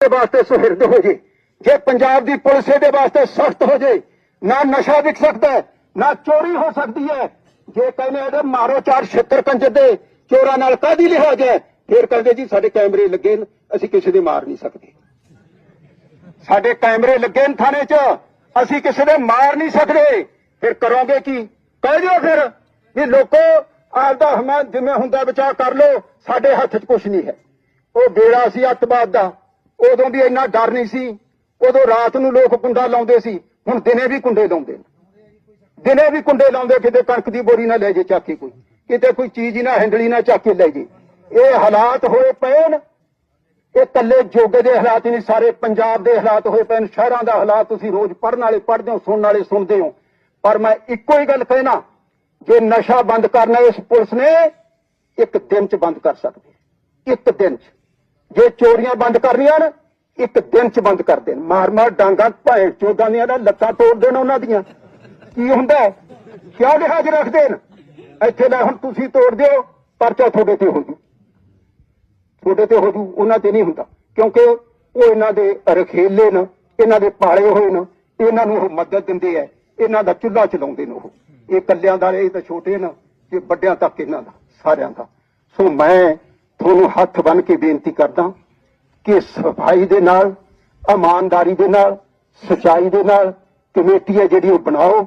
ਦੇ ਵਾਸਤੇ ਸੁਹਿਰਦ ਹੋ ਜੇ ਜੇ ਪੰਜਾਬ ਦੀ ਪੁਲਿਸ ਇਹਦੇ ਵਾਸਤੇ ਸਖਤ ਹੋ ਜੇ ਨਾ ਨਸ਼ਾ ਵਿਕ ਸਕਦਾ ਹੈ, ਨਾ ਚੋਰੀ ਹੋ ਸਕਦੀ ਹੈ ਜੇ ਕਹਿੰਦੇ ਇਹਦੇ ਮਾਰੋ ਚਾਰ ਛਿੱਤਰ ਕੰਜਰ ਦੇ ਚੋਰਾਂ ਨਾਲ ਕਾਦੀ ਲਿਹਾਜ਼ ਹੈ ਫਿਰ ਕਹਿੰਦੇ ਜੀ ਸਾਡੇ ਕੈਮਰੇ ਲੱਗੇ ਨੇ ਅਸੀਂ ਕਿਸੇ ਦੇ ਮਾਰ ਨਹੀਂ ਸਕਦੇ। ਸਾਡੇ ਕੈਮਰੇ ਲੱਗੇ ਨੇ ਥਾਣੇ 'ਚ ਅਸੀਂ ਕਿਸੇ ਦੇ ਮਾਰ ਨਹੀਂ ਸਕਦੇ ਫਿਰ ਕਰੋਗੇ ਕੀ? ਕਹਿ ਦਿਓ ਫਿਰ ਵੀ ਲੋਕੋ ਆਪਦਾ ਹਮਾ ਜਿਵੇਂ ਹੁੰਦਾ ਬਚਾਅ ਕਰ ਲੋ ਸਾਡੇ ਹੱਥ 'ਚ ਕੁਝ ਨਹੀਂ ਹੈ। ਉਹ ਬੇੜਾ ਸੀ ਅੱਤਵਾਦ ਦਾ। ਉਦੋਂ ਵੀ ਇੰਨਾ ਡਰ ਨਹੀਂ ਸੀ। ਉਦੋਂ ਰਾਤ ਨੂੰ ਲੋਕ ਕੁੰਡਾ ਲਾਉਂਦੇ ਸੀ। ਹੁਣ ਦਿਨੇ ਵੀ ਕੁੰਡੇ ਲਾਉਂਦੇ ਨੇ। ਦਿਨੇ ਵੀ ਕੁੰਡੇ ਲਾਉਂਦੇ, ਕਿਤੇ ਕਣਕ ਦੀ ਬੋਰੀ ਨਾ ਲੈ ਜੇ ਚੱਕ ਕੇ ਕੋਈ। ਕਿਤੇ ਕੋਈ ਚੀਜ਼ ਹੀ ਨਾ, ਹੈਂਡਲੀ ਨਾ ਚੱਕ ਕੇ ਲੈ ਜੇ। ਇਹ ਹਾਲਾਤ ਹੋਏ ਪਏ ਨੇ। ਇਹ ਕੱਲੇ ਜੋਗੇ ਦੇ ਹਾਲਾਤ ਨਹੀਂ, ਸਾਰੇ ਪੰਜਾਬ ਦੇ ਹਾਲਾਤ ਹੋਏ ਪਏ ਨੇ। ਸ਼ਹਿਰਾਂ ਦਾ ਹਾਲਾਤ ਤੁਸੀਂ ਰੋਜ਼ ਪੜ੍ਹਨ ਵਾਲੇ ਪੜ੍ਹਦੇ ਹੋ, ਸੁਣਨ ਵਾਲੇ ਸੁਣਦੇ ਹੋ। ਪਰ ਮੈਂ ਇੱਕੋ ਹੀ ਗੱਲ ਕਹਿਣਾ, ਜੇ ਨਸ਼ਾ ਬੰਦ ਕਰਨਾ ਇਸ ਪੁਲਿਸ ਨੇ, ਇੱਕ ਦਿਨ ਚ ਬੰਦ ਕਰ ਸਕਦੀ। ਇੱਕ ਦਿਨ ਚ। ਜੇ ਚੋਰੀਆਂ ਬੰਦ ਕਰਨੀਆਂ ਨੇ ਇੱਕ ਦਿਨ ਚ ਬੰਦ ਕਰ ਦੇਣ। ਮਾਰ ਮਾਰ ਡਾਂਗਾ ਭਾਏ ਚੋਦਾਂ ਦੀਆਂ ਨਾ ਲੱਤਾਂ ਤੋੜ ਦੇਣ ਉਹਨਾਂ ਦੀਆਂ। ਕੀ ਹੁੰਦਾ ਹੈ? ਲਿਹਾਜ਼ ਰੱਖਦੇ ਨੇ ਇੱਥੇ ਲੈ ਹੁਣ ਤੁਸੀਂ ਤੋੜ ਦਿਓ, ਪਰਚਾ ਤੁਹਾਡੇ ਤੇ ਹੋ ਜੂ। ਤੁਹਾਡੇ ਤੇ ਹੋ ਜੂ, ਉਹਨਾਂ ਤੇ ਨਹੀਂ ਹੁੰਦਾ। ਕਿਉਂਕਿ ਉਹ ਇਹਨਾਂ ਦੇ ਰਖੇਲੇ ਨੇ, ਇਹਨਾਂ ਦੇ ਪਾਲੇ ਹੋਏ ਨੇ, ਇਹਨਾਂ ਨੂੰ ਉਹ ਮਦਦ ਦਿੰਦੇ ਐ ਇਹਨਾਂ ਦਾ ਚੁੱਲ੍ਹਾ ਚਲਾਉਂਦੇ ਨੇ ਉਹ। ਇਹ ਕੱਲਿਆਂ ਦਾ, ਇਹ ਤਾਂ ਛੋਟੇ ਨੇ ਤੇ ਵੱਡਿਆਂ ਤੱਕ ਇਹਨਾਂ ਦਾ, ਸਾਰਿਆਂ ਦਾ। ਸੋ ਮੈਂ ਤੁਹਾਨੂੰ ਹੱਥ ਬੰਨ ਕੇ ਬੇਨਤੀ ਕਰਦਾ ਕਿ ਸਫ਼ਾਈ ਦੇ ਨਾਲ, ਇਮਾਨਦਾਰੀ ਦੇ ਨਾਲ, ਸਚਾਈ ਦੇ ਨਾਲ ਕਮੇਟੀ ਹੈ ਜਿਹੜੀ ਉਹ ਬਣਾਓ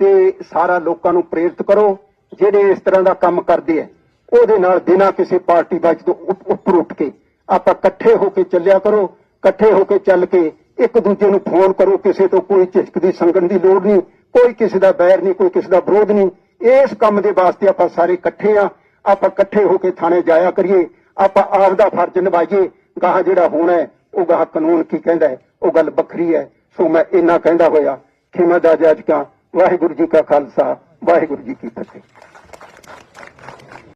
ਤੇ ਸਾਰਾ ਲੋਕਾਂ ਨੂੰ ਪ੍ਰੇਰਿਤ ਕਰੋ, ਜਿਹੜੇ ਇਸ ਤਰ੍ਹਾਂ ਦਾ ਕੰਮ ਕਰਦੇ ਐ ਉਹਦੇ ਨਾਲ ਬਿਨਾਂ ਕਿਸੇ ਪਾਰਟੀ ਬਾਜ ਤੋਂ ਉੱਪਰ ਉੱਠ ਕੇ ਆਪਾਂ ਇਕੱਠੇ ਹੋ ਕੇ ਚੱਲਿਆ ਕਰੋ, ਇਕੱਠੇ ਹੋ ਕੇ ਚੱਲ ਕੇ ਇੱਕ ਦੂਜੇ ਨੂੰ ਫੋਨ ਕਰੋ, ਕਿਸੇ ਤੋਂ ਕੋਈ ਝਿਜਕ ਦੀ ਸੰਗਣ ਦੀ ਲੋੜ ਨਹੀਂ, ਕੋਈ ਕਿਸੇ ਦਾ ਬੈਰ ਨਹੀਂ, ਕੋਈ ਕਿਸੇ ਦਾ ਵਿਰੋਧ ਨਹੀਂ। ਇਸ ਕੰਮ ਦੇ ਵਾਸਤੇ ਆਪਾਂ ਸਾਰੇ ਇਕੱਠੇ ਆ, ਆਪਾਂ ਇਕੱਠੇ ਹੋ ਕੇ ਥਾਣੇ ਜਾਇਆ ਕਰੀਏ ਆਪਾਂ ਆਪ ਦਾ ਫਰਜ਼ ਨਿਭਾਈਏ। ਗਾਹ ਜਿਹੜਾ ਹੋਣਾ ਹੈ, ਉਹ ਗਾਹ ਕਾਨੂੰਨ ਕੀ ਕਹਿੰਦਾ ਹੈ, ਉਹ ਗੱਲ ਵੱਖਰੀ ਹੈ। ਸੋ ਮੈਂ ਇੰਨਾ ਕਹਿੰਦਾ ਹੋਇਆ, ਖਿਮਾ ਦਾ ਜੱਜ ਕਾ ਵਾਹਿਗੁਰੂ ਜੀ ਕਾ ਖਾਲਸਾ, ਵਾਹਿਗੁਰੂ ਜੀ ਕੀ ਫਤਿਹ।